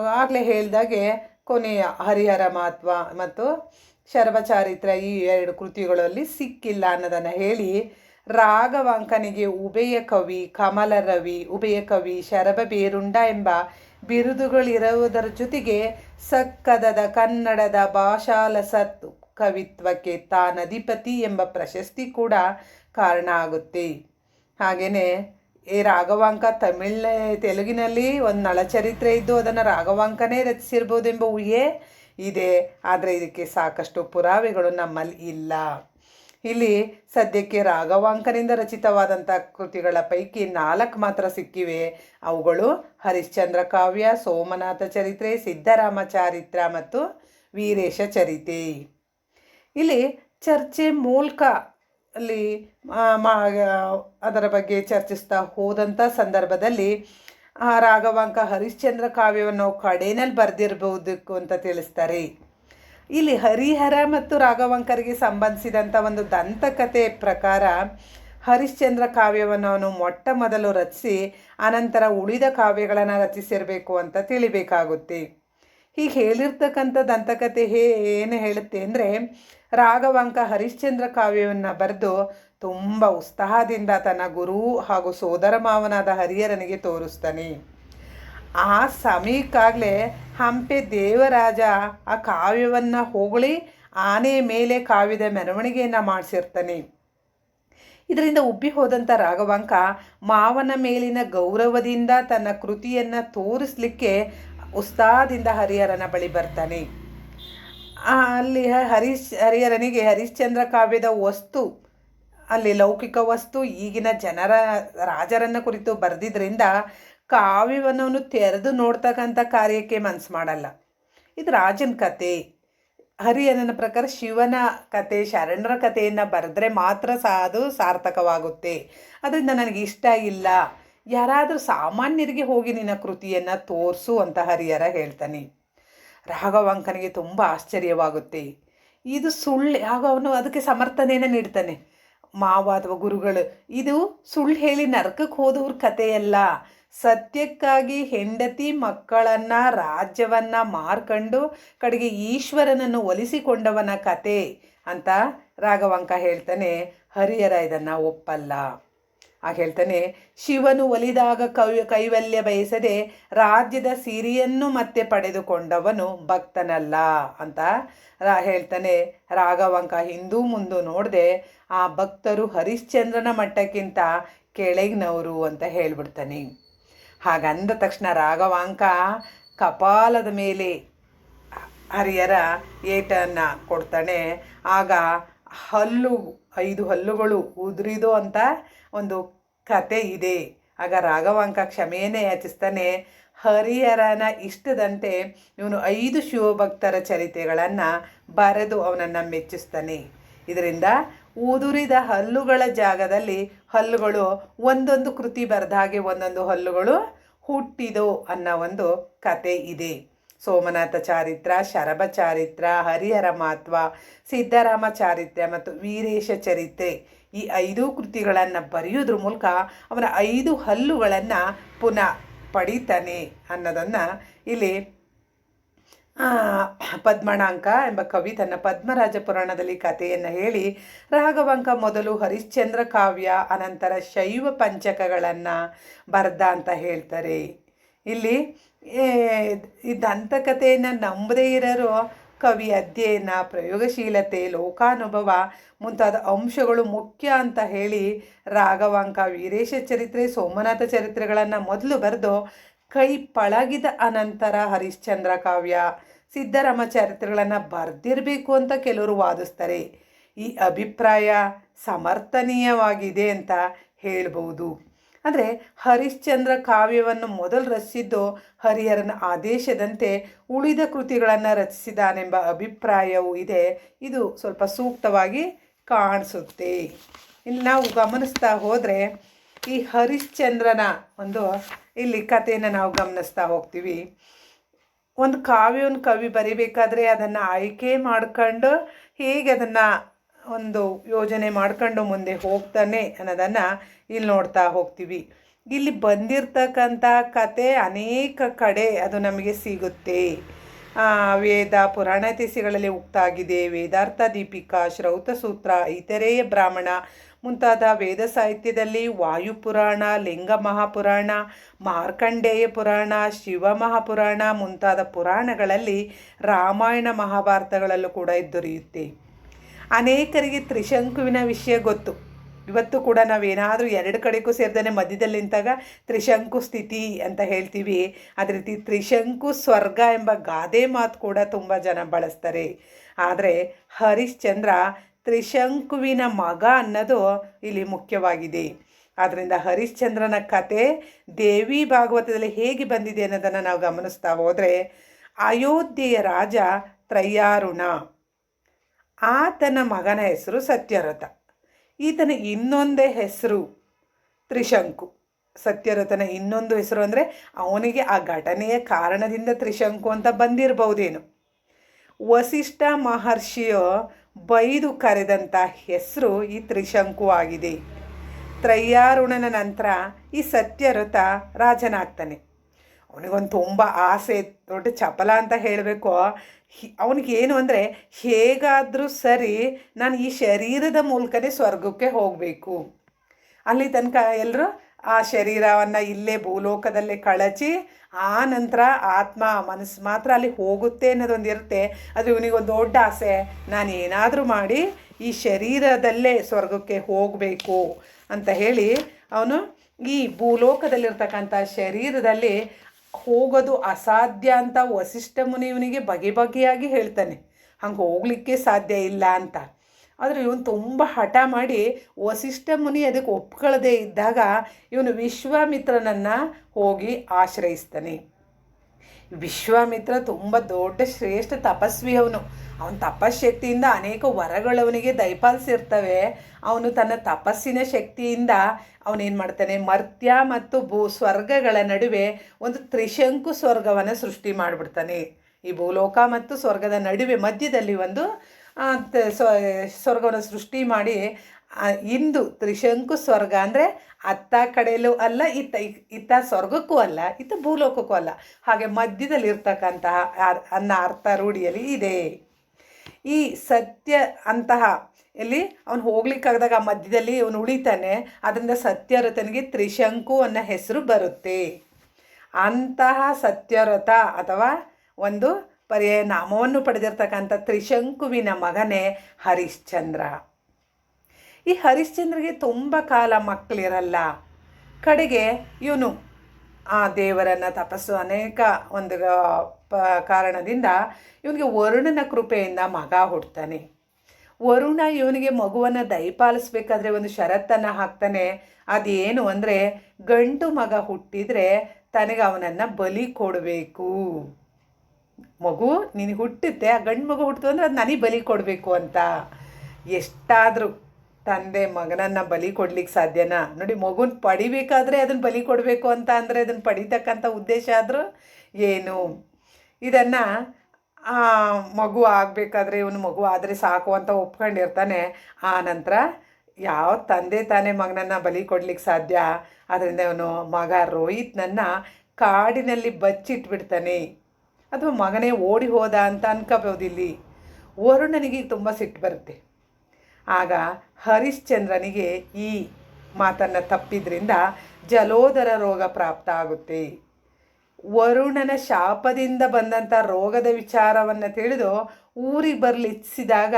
ಆಗಲೇ ಹೇಳಿದಾಗೆ ಕೊನೆಯ ಹರಿಹರ ಮಹತ್ವ ಮತ್ತು ಶರ್ವಚಾರಿತ್ರ ಈ ಎರಡು ಕೃತಿಗಳಲ್ಲಿ ಸಿಕ್ಕಿಲ್ಲ ಅನ್ನೋದನ್ನು ಹೇಳಿ ರಾಘವಾಂಕನಿಗೆ ಉಭಯ ಕವಿ, ಕಮಲ ರವಿ, ಉಭಯ ಕವಿ, ಶರಭ ಬೇರುಂಡ ಎಂಬ ಬಿರುದುಗಳಿರುವುದರ ಜೊತೆಗೆ ಸಕ್ಕದದ ಕನ್ನಡದ ಭಾಷಾಲಸತ್ ಕವಿತ್ವಕ್ಕೆ ತಾನಧಿಪತಿ ಎಂಬ ಪ್ರಶಸ್ತಿ ಕೂಡ ಕಾರಣ ಆಗುತ್ತೆ. ಹಾಗೆಯೇ ಈ ರಾಘವಾಂಕ ತಮಿಳ್ ತೆಲುಗಿನಲ್ಲಿ ಒಂದು ನಳಚರಿತ್ರೆ ಇದ್ದು ಅದನ್ನು ರಾಘವಾಂಕನೇ ರಚಿಸಿರ್ಬೋದೆಂಬ ಊಹೆ ಇದೆ. ಆದರೆ ಇದಕ್ಕೆ ಸಾಕಷ್ಟು ಪುರಾವೆಗಳು ನಮ್ಮಲ್ಲಿ ಇಲ್ಲ. ಇಲ್ಲಿ ಸದ್ಯಕ್ಕೆ ರಾಘವಾಂಕನಿಂದ ರಚಿತವಾದಂಥ ಕೃತಿಗಳ ಪೈಕಿ ನಾಲ್ಕು ಮಾತ್ರ ಸಿಕ್ಕಿವೆ. ಅವುಗಳು ಹರಿಶ್ಚಂದ್ರ ಕಾವ್ಯ, ಸೋಮನಾಥ ಚರಿತ್ರೆ, ಸಿದ್ದರಾಮ ಚಾರಿತ್ರ ಮತ್ತು ವೀರೇಶ ಚರಿತೆ. ಇಲ್ಲಿ ಚರ್ಚೆ ಮೂಲಕ ಅಲ್ಲಿ ಅದರ ಬಗ್ಗೆ ಚರ್ಚಿಸ್ತಾ ಹೋದಂಥ ಸಂದರ್ಭದಲ್ಲಿ, ಆ, ರಾಘವಾಂಕ ಹರಿಶ್ಚಂದ್ರ ಕಾವ್ಯವನ್ನು ಕಡೆನಲ್ಲಿ ಬರೆದಿರ್ಬೋದಕ್ಕು ಅಂತ ತಿಳಿಸ್ತಾರೆ. ಇಲ್ಲಿ ಹರಿಹರ ಮತ್ತು ರಾಘವಂಕರಿಗೆ ಸಂಬಂಧಿಸಿದಂಥ ಒಂದು ದಂತಕತೆ ಪ್ರಕಾರ, ಹರಿಶ್ಚಂದ್ರ ಕಾವ್ಯವನ್ನು ಅವನು ಮೊಟ್ಟ ಮೊದಲು ರಚಿಸಿ, ಅನಂತರ ಉಳಿದ ಕಾವ್ಯಗಳನ್ನು ರಚಿಸಿರಬೇಕು ಅಂತ ತಿಳಿಬೇಕಾಗುತ್ತೆ. ಹೀಗೆ ಹೇಳಿರ್ತಕ್ಕಂಥ ದಂತಕತೆ ಹೇ, ಏನು ಹೇಳುತ್ತೆ ಅಂದರೆ, ರಾಘವಾಂಕ ಹರಿಶ್ಚಂದ್ರ ಕಾವ್ಯವನ್ನು ಬರೆದು ತುಂಬ ಉತ್ಸಾಹದಿಂದ ತನ್ನ ಗುರು ಹಾಗೂ ಸೋದರ ಮಾವನಾದ ಹರಿಹರನಿಗೆ ತೋರಿಸ್ತಾನೆ. ಆ ಸಮಯಕ್ಕಾಗಲೇ ಹಂಪೆ ದೇವರಾಜ ಆ ಕಾವ್ಯವನ್ನು ಹೊಗಳಿ ಆನೆ ಮೇಲೆ ಕಾವ್ಯದ ಮೆರವಣಿಗೆಯನ್ನು ಮಾಡಿಸಿರ್ತಾನೆ. ಇದರಿಂದ ಉಬ್ಬಿ ಹೋದಂಥ ರಾಘವಾಂಕ ಮಾವನ ಮೇಲಿನ ಗೌರವದಿಂದ ತನ್ನ ಕೃತಿಯನ್ನು ತೋರಿಸ್ಲಿಕ್ಕೆ ಉತ್ಸಾಹದಿಂದ ಹರಿಹರನ ಬಳಿ ಬರ್ತಾನೆ. ಅಲ್ಲಿ ಹರೀಶ್, ಹರಿಹರನಿಗೆ ಹರಿಶ್ಚಂದ್ರ ಕಾವ್ಯದ ವಸ್ತು, ಅಲ್ಲಿ ಲೌಕಿಕ ವಸ್ತು, ಈಗಿನ ಜನರ, ರಾಜರನ್ನು ಕುರಿತು ಬರೆದಿದ್ದರಿಂದ ಕಾವ್ಯವನ್ನು ತೆರೆದು ನೋಡ್ತಕ್ಕಂಥ ಕಾರ್ಯಕ್ಕೆ ಮನಸ್ಸು ಮಾಡಲ್ಲ. ಇದು ರಾಜನ ಕತೆ. ಹರಿಹರನ ಪ್ರಕಾರ ಶಿವನ ಕತೆ, ಶರಣರ ಕಥೆಯನ್ನು ಬರೆದ್ರೆ ಮಾತ್ರ ಸಹ ಅದು ಸಾರ್ಥಕವಾಗುತ್ತೆ. ಅದರಿಂದ ನನಗೆ ಇಷ್ಟ ಇಲ್ಲ. ಯಾರಾದರೂ ಸಾಮಾನ್ಯರಿಗೆ ಹೋಗಿ ನಿನ್ನ ಕೃತಿಯನ್ನು ತೋರಿಸು ಅಂತ ಹರಿಹರ ಹೇಳ್ತಾನೆ. ರಾಘವಾಂಕನಿಗೆ ತುಂಬ ಆಶ್ಚರ್ಯವಾಗುತ್ತೆ. ಇದು ಸುಳ್ಳು, ಆಗ ಅವನು ಅದಕ್ಕೆ ಸಮರ್ಥನೆಯನ್ನು ನೀಡ್ತಾನೆ. ಮಾವ ಅಥವಾ ಗುರುಗಳು, ಇದು ಸುಳ್ಳು ಹೇಳಿ ನರಕಕ್ಕೆ ಹೋದವ್ರ ಕಥೆಯಲ್ಲ. ಸತ್ಯಕ್ಕಾಗಿ ಹೆಂಡತಿ ಮಕ್ಕಳನ್ನು, ರಾಜ್ಯವನ್ನು ಮಾರ್ಕಂಡು ಕಡೆಗೆ ಈಶ್ವರನನ್ನು ಒಲಿಸಿಕೊಂಡವನ ಕತೆ ಅಂತ ರಾಘವಂಕ ಹೇಳ್ತಾನೆ. ಹರಿಹರ ಇದನ್ನು ಒಪ್ಪಲ್ಲ. ಆಗ ಹೇಳ್ತಾನೆ, ಶಿವನು ಒಲಿದಾಗ ಕವಿ, ಕೈವಲ್ಯ ಬಯಸದೆ ರಾಜ್ಯದ ಸಿರಿಯನ್ನು ಮತ್ತೆ ಪಡೆದುಕೊಂಡವನು ಭಕ್ತನಲ್ಲ ಅಂತ ರಾ ಹೇಳ್ತಾನೆ. ರಾಘವಂಕ ಹಿಂದೂ ಮುಂದು ನೋಡದೆ, ಆ ಭಕ್ತರು ಹರಿಶ್ಚಂದ್ರನ ಮಟ್ಟಕ್ಕಿಂತ ಕೆಳಗಿನವರು ಅಂತ ಹೇಳ್ಬಿಡ್ತಾನೆ. ಹಾಗಂದ ತಕ್ಷಣ ರಾಘವಾಂಕ ಕಪಾಲದ ಮೇಲೆ ಹರಿಯರ ಏಟನ್ನು ಕೊಡ್ತಾನೆ. ಆಗ ಹಲ್ಲು, ಐದು ಹಲ್ಲುಗಳು ಉದುರಿದು ಅಂತ ಒಂದು ಕತೆ ಇದೆ. ಆಗ ರಾಘವಾಂಕ ಕ್ಷಮೆಯನ್ನೇ ಯಾಚಿಸ್ತಾನೆ, ಹರಿಹರನ ಇಷ್ಟದಂತೆ ಇವನು ಐದು ಶಿವಭಕ್ತರ ಚರಿತೆಗಳನ್ನು ಬರೆದು ಅವನನ್ನು ಮೆಚ್ಚಿಸ್ತಾನೆ. ಇದರಿಂದ ಉದುರಿದ ಹಲ್ಲುಗಳ ಜಾಗದಲ್ಲಿ ಹಲ್ಲುಗಳು ಒಂದೊಂದು ಕೃತಿ ಬರೆದ ಹಾಗೆ ಒಂದೊಂದು ಹಲ್ಲುಗಳು ಹುಟ್ಟಿದೋ ಅನ್ನೋ ಒಂದು ಕತೆ ಇದೆ. ಸೋಮನಾಥ ಚಾರಿತ್ರ, ಶರಭ ಚಾರಿತ್ರ, ಹರಿಹರ ಮಹತ್ವ ಸಿದ್ದರಾಮ ಚಾರಿತ್ರ್ಯ ಮತ್ತು ವೀರೇಶ ಚರಿತ್ರೆ ಈ ಐದು ಕೃತಿಗಳನ್ನು ಬರೆಯೋದ್ರ ಮೂಲಕ ಅವನ ಐದು ಹಲ್ಲುಗಳನ್ನು ಪುನಃ ಪಡಿತಾನೆ ಅನ್ನೋದನ್ನು ಇಲ್ಲಿ ಪದ್ಮಣಾಂಕ ಎಂಬ ಕವಿ ತನ್ನ ಪದ್ಮರಾಜ ಪುರಾಣದಲ್ಲಿ ಕಥೆಯನ್ನು ಹೇಳಿ, ರಾಘವಂಕ ಮೊದಲು ಹರಿಶ್ಚಂದ್ರ ಕಾವ್ಯ, ಅನಂತರ ಶೈವ ಪಂಚಕಗಳನ್ನು ಬರ್ದ ಅಂತ ಹೇಳ್ತಾರೆ. ಇಲ್ಲಿ ಈ ದಂತಕಥೆಯನ್ನು ನಂಬದೇ ಇರೋರು ಕವಿ ಅಧ್ಯಯನ, ಪ್ರಯೋಗಶೀಲತೆ, ಲೋಕಾನುಭವ ಮುಂತಾದ ಅಂಶಗಳು ಮುಖ್ಯ ಅಂತ ಹೇಳಿ ರಾಘವಾಂಕ ವೀರೇಶ ಚರಿತ್ರೆ, ಸೋಮನಾಥ ಚರಿತ್ರೆಗಳನ್ನು ಮೊದಲು ಬರೆದು ಕೈ ಪಳಗಿದ ಅನಂತರ ಹರಿಶ್ಚಂದ್ರ ಕಾವ್ಯ, ಸಿದ್ದರಾಮ ಚರಿತ್ರೆಗಳನ್ನು ಬರೆದಿರಬೇಕು ಅಂತ ಕೆಲವರು ವಾದಿಸ್ತಾರೆ. ಈ ಅಭಿಪ್ರಾಯ ಸಮರ್ಥನೀಯವಾಗಿದೆ ಅಂತ ಹೇಳ್ಬೋದು. ಅಂದರೆ ಹರಿಶ್ಚಂದ್ರ ಕಾವ್ಯವನ್ನು ಮೊದಲು ರಚಿಸಿದ್ದು ಹರಿಹರನ ಆದೇಶದಂತೆ ಉಳಿದ ಕೃತಿಗಳನ್ನು ರಚಿಸಿದಾನೆಂಬ ಅಭಿಪ್ರಾಯವೂ ಇದೆ. ಇದು ಸ್ವಲ್ಪ ಸೂಕ್ತವಾಗಿ ಕಾಣಿಸುತ್ತೆ. ಇಲ್ಲಿ ನಾವು ಗಮನಿಸ್ತಾ ಹೋದರೆ ಈ ಹರಿಶ್ಚಂದ್ರನ ಒಂದು ಇಲ್ಲಿ ಕಥೆಯನ್ನು ನಾವು ಗಮನಿಸ್ತಾ ಹೋಗ್ತೀವಿ. ಒಂದು ಕಾವ್ಯವನ್ನು ಕವಿ ಬರಿಬೇಕಾದ್ರೆ ಅದನ್ನು ಆಯ್ಕೆ ಮಾಡ್ಕೊಂಡು ಹೇಗೆ ಅದನ್ನು ಒಂದು ಯೋಜನೆ ಮಾಡ್ಕೊಂಡು ಮುಂದೆ ಹೋಗ್ತಾನೆ ಅನ್ನೋದನ್ನು ಇಲ್ಲಿ ನೋಡ್ತಾ ಹೋಗ್ತೀವಿ. ಇಲ್ಲಿ ಬಂದಿರತಕ್ಕಂಥ ಕತೆ ಅನೇಕ ಕಡೆ ಅದು ನಮಗೆ ಸಿಗುತ್ತೆ. ವೇದ ಪುರಾಣ ತಿಸಿಗಳಲ್ಲಿ ಉಕ್ತಾಗಿದೆ. ವೇದಾರ್ಥ ದೀಪಿಕಾ ಶ್ರೌತ ಸೂತ್ರ ಇತರೆಯ ಬ್ರಾಹ್ಮಣ, ಮುಂತಾದ ವೇದ ಸಾಹಿತ್ಯದಲ್ಲಿ ವಾಯುಪುರಾಣ ಲಿಂಗ ಮಹಾಪುರಾಣ, ಮಾರ್ಕಂಡೇಯ ಪುರಾಣ, ಶಿವ ಮಹಾಪುರಾಣ, ಮುಂತಾದ ಪುರಾಣಗಳಲ್ಲಿ ರಾಮಾಯಣ ಮಹಾಭಾರತಗಳಲ್ಲೂ ಕೂಡ ದೊರೆಯುತ್ತೆ. ಅನೇಕರಿಗೆ ತ್ರಿಶಂಕುವಿನ ವಿಷಯ ಗೊತ್ತು. ಇವತ್ತು ಕೂಡ ನಾವೇನಾದರೂ ಎರಡು ಕಡೆಗೂ ಸೇರಿದಾನೆ ಮಧ್ಯದಲ್ಲಿ ನಿಂತಾಗ ತ್ರಿಶಂಕು ಸ್ಥಿತಿ ಅಂತ ಹೇಳ್ತೀವಿ. ಅದೇ ರೀತಿ ತ್ರಿಶಂಕು ಸ್ವರ್ಗ ಎಂಬ ಗಾದೆ ಮಾತು ಕೂಡ ತುಂಬ ಜನ ಬಳಸ್ತಾರೆ. ಆದರೆ ಹರಿಶ್ಚಂದ್ರ ತ್ರಿಶಂಕುವಿನ ಮಗ ಅನ್ನೋದು ಇಲ್ಲಿ ಮುಖ್ಯವಾಗಿದೆ. ಆದ್ದರಿಂದ ಹರಿಶ್ಚಂದ್ರನ ಕತೆ ದೇವಿ ಭಾಗವತದಲ್ಲಿ ಹೇಗೆ ಬಂದಿದೆ ಅನ್ನೋದನ್ನು ನಾವು ಗಮನಿಸ್ತಾ ಹೋದರೆ ಅಯೋಧ್ಯೆಯ ರಾಜ ತ್ರಯ್ಯಾರುಣ ಆತನ ಮಗನ ಹೆಸರು ಸತ್ಯರಥ ಈತನ ಇನ್ನೊಂದೇ ಹೆಸರು ತ್ರಿಶಂಕು. ಸತ್ಯರಥನ ಇನ್ನೊಂದು ಹೆಸರು ಅಂದರೆ ಅವನಿಗೆ ಆ ಘಟನೆಯ ಕಾರಣದಿಂದ ತ್ರಿಶಂಕು ಅಂತ ಬಂದಿರಬಹುದೇನು. ವಸಿಷ್ಠ ಮಹರ್ಷಿಯು ಬೈದು ಕರೆದಂಥ ಹೆಸರು ಈ ತ್ರಿಶಂಕು ಆಗಿದೆ. ತ್ರಯ್ಯಾರುಣನ ನಂತರ ಈ ಸತ್ಯರಥ ರಾಜನಾಗ್ತಾನೆ. ಅವನಿಗೊಂದು ತುಂಬ ಆಸೆ, ದೊಡ್ಡ ಚಪಲ ಅಂತ ಹೇಳಬೇಕು. ಅವನಿಗೇನು ಅಂದರೆ, ಹೇಗಾದರೂ ಸರಿ ನಾನು ಈ ಶರೀರದ ಮೂಲಕನೇ ಸ್ವರ್ಗಕ್ಕೆ ಹೋಗಬೇಕು. ಅಲ್ಲಿ ತನಕ ಎಲ್ಲರೂ ಆ ಶರೀರವನ್ನು ಇಲ್ಲೇ ಭೂಲೋಕದಲ್ಲೇ ಕಳಚಿ, ಆ ನಂತರ ಆತ್ಮ, ಮನಸ್ಸು ಮಾತ್ರ ಅಲ್ಲಿ ಹೋಗುತ್ತೆ ಅನ್ನೋದೊಂದು ಇರುತ್ತೆ. ಅದು ಇವನಿಗೊಂದು ದೊಡ್ಡ ಆಸೆ ನಾನು ಏನಾದರೂ ಮಾಡಿ ಈ ಶರೀರದಲ್ಲೇ ಸ್ವರ್ಗಕ್ಕೆ ಹೋಗಬೇಕು ಅಂತ ಹೇಳಿ, ಅವನು ಈ ಭೂಲೋಕದಲ್ಲಿರ್ತಕ್ಕಂಥ ಶರೀರದಲ್ಲಿ ಹೋಗೋದು ಅಸಾಧ್ಯ ಅಂತ ವಸಿಷ್ಠ ಮುನಿಯವನಿಗೆ ಬಗೆ ಬಗೆಯಾಗಿ ಹೇಳ್ತಾನೆ. ಹಂಗೆ ಹೋಗಲಿಕ್ಕೆ ಸಾಧ್ಯ ಇಲ್ಲ ಅಂತ. ಆದರೆ ಇವನು ತುಂಬ ಹಠ ಮಾಡಿ ವಸಿಷ್ಠ ಮುನಿ ಅದಕ್ಕೆ ಒಪ್ಕೊಳ್ಳದೇ ಇದ್ದಾಗ ಇವನು ವಿಶ್ವಾಮಿತ್ರನನ್ನು ಹೋಗಿ ಆಶ್ರಯಿಸ್ತಾನೆ. ವಿಶ್ವಾಮಿತ್ರ ತುಂಬ ದೊಡ್ಡ ಶ್ರೇಷ್ಠ ತಪಸ್ವಿ ಅವನು ಅವನ ತಪಶಕ್ತಿಯಿಂದ ಅನೇಕ ವರಗಳವನಿಗೆ ದಯಪಾಲಿಸಿರ್ತವೆ. ಅವನು ತನ್ನ ತಪಸ್ಸಿನ ಶಕ್ತಿಯಿಂದ ಅವನೇನು ಮಾಡ್ತಾನೆ? ಮರ್ತ್ಯ ಮತ್ತು ಭೂ ಸ್ವರ್ಗಗಳ ನಡುವೆ ಒಂದು ತ್ರಿಶಂಕು ಸ್ವರ್ಗವನ್ನು ಸೃಷ್ಟಿ ಮಾಡಿಬಿಡ್ತಾನೆ. ಈ ಭೂಲೋಕ ಮತ್ತು ಸ್ವರ್ಗದ ನಡುವೆ ಮಧ್ಯದಲ್ಲಿ ಒಂದು ಸ್ವರ್ಗವನ್ನು ಸೃಷ್ಟಿ ಮಾಡಿ ಇಂದು ತ್ರಿಶಂಕು ಸ್ವರ್ಗ ಅಂದರೆ ಅತ್ತ ಕಡೆಯಲ್ಲೂ ಅಲ್ಲ, ಇತ್ತ ಇತ್ತ ಸ್ವರ್ಗಕ್ಕೂ ಅಲ್ಲ, ಇತ್ತ ಭೂಲೋಕಕ್ಕೂ ಅಲ್ಲ. ಹಾಗೆ ಮಧ್ಯದಲ್ಲಿ ಇರ್ತಕ್ಕಂತಹ ಅನ್ನ ಅರ್ಥ ರೂಢಿಯಲ್ಲಿ ಇದೆ. ಈ ಸತ್ಯ ಅಂತಹ ಇಲ್ಲಿ ಅವನು ಹೋಗ್ಲಿಕ್ಕಾಗದಾಗ ಆ ಮಧ್ಯದಲ್ಲಿ ಅವನು ಉಳಿತಾನೆ. ಅದರಿಂದ ಸತ್ಯರಥನಿಗೆ ತ್ರಿಶಂಕು ಅನ್ನೋ ಹೆಸರು ಬರುತ್ತೆ. ಅಂತಹ ಸತ್ಯರಥ ಅಥವಾ ಒಂದು ಪರ್ಯಾಯ ನಾಮವನ್ನು ಪಡೆದಿರ್ತಕ್ಕಂಥ ತ್ರಿಶಂಕುವಿನ ಮಗನೇ ಹರಿಶ್ಚಂದ್ರ. ಈ ಹರಿಶ್ಚಂದ್ರಗೆ ತುಂಬ ಕಾಲ ಮಕ್ಕಳಿರಲ್ಲ. ಕಡೆಗೆ ಇವನು ಆ ದೇವರನ್ನು ತಪಸ್ಸು ಅನೇಕ ಒಂದು ಕಾರಣದಿಂದ ಇವನಿಗೆ ವರುಣನ ಕೃಪೆಯಿಂದ ಮಗ ಹುಡ್ತಾನೆ ವರುಣ ಇವನಿಗೆ ಮಗುವನ್ನು ದಯಪಾಲಿಸ್ಬೇಕಾದ್ರೆ ಒಂದು ಷರತ್ತನ್ನು ಹಾಕ್ತಾನೆ. ಅದೇನು ಅಂದರೆ ಗಂಡು ಮಗ ಹುಟ್ಟಿದರೆ ತನಗೆ ಅವನನ್ನು ಬಲಿ ಕೊಡಬೇಕು. ಮಗು ನಿನಗೆ ಹುಟ್ಟುತ್ತೆ, ಆ ಗಂಡು ಮಗು ಹುಟ್ಟಿತು ಅಂದರೆ ಅದು ನನಗೆ ಬಲಿ ಕೊಡಬೇಕು ಅಂತ. ಎಷ್ಟಾದರೂ ತಂದೆ ಮಗನನ್ನು ಬಲಿ ಕೊಡ್ಲಿಕ್ಕೆ ಸಾಧ್ಯನಾ? ನೋಡಿ, ಮಗುನ ಪಡಿಬೇಕಾದ್ರೆ ಅದನ್ನು ಬಲಿ ಕೊಡಬೇಕು ಅಂತ ಅಂದರೆ ಅದನ್ನು ಪಡಿತಕ್ಕಂಥ ಉದ್ದೇಶ ಆದರೂ ಏನು? ಇದನ್ನು ಮಗು ಆಗಬೇಕಾದ್ರೆ ಇವನು ಮಗು ಆದರೆ ಸಾಕು ಅಂತ ಒಪ್ಕೊಂಡಿರ್ತಾನೆ. ಆ ನಂತರ ಯಾವ ತಂದೆ ತಾನೇ ಮಗನನ್ನು ಬಲಿ ಕೊಡ್ಲಿಕ್ಕೆ ಸಾಧ್ಯ? ಅದರಿಂದ ಇವನು ಮಗ ರೋಹಿತ್ನನ್ನು ಕಾಡಿನಲ್ಲಿ ಬಚ್ಚಿಟ್ಬಿಡ್ತಾನೆ. ಅಥವಾ ಮಗನೇ ಓಡಿ ಹೋದ ಅಂತ ಅನ್ಕೋಬೋದು ಇಲ್ಲಿ ವರುಣನಿಗೆ ತುಂಬ ಸಿಟ್ಟು ಬರುತ್ತೆ. ಆಗ ಹರಿಶ್ಚಂದ್ರನಿಗೆ ಈ ಮಾತನ್ನು ತಪ್ಪಿದ್ರಿಂದ ಜಲೋದರ ರೋಗ ಪ್ರಾಪ್ತ ಆಗುತ್ತೆ. ವರುಣನ ಶಾಪದಿಂದ ಬಂದಂಥ ರೋಗದ ವಿಚಾರವನ್ನು ತಿಳಿದು ಊರಿಗೆ ಬರಲಿಚ್ಚಿಸಿದಾಗ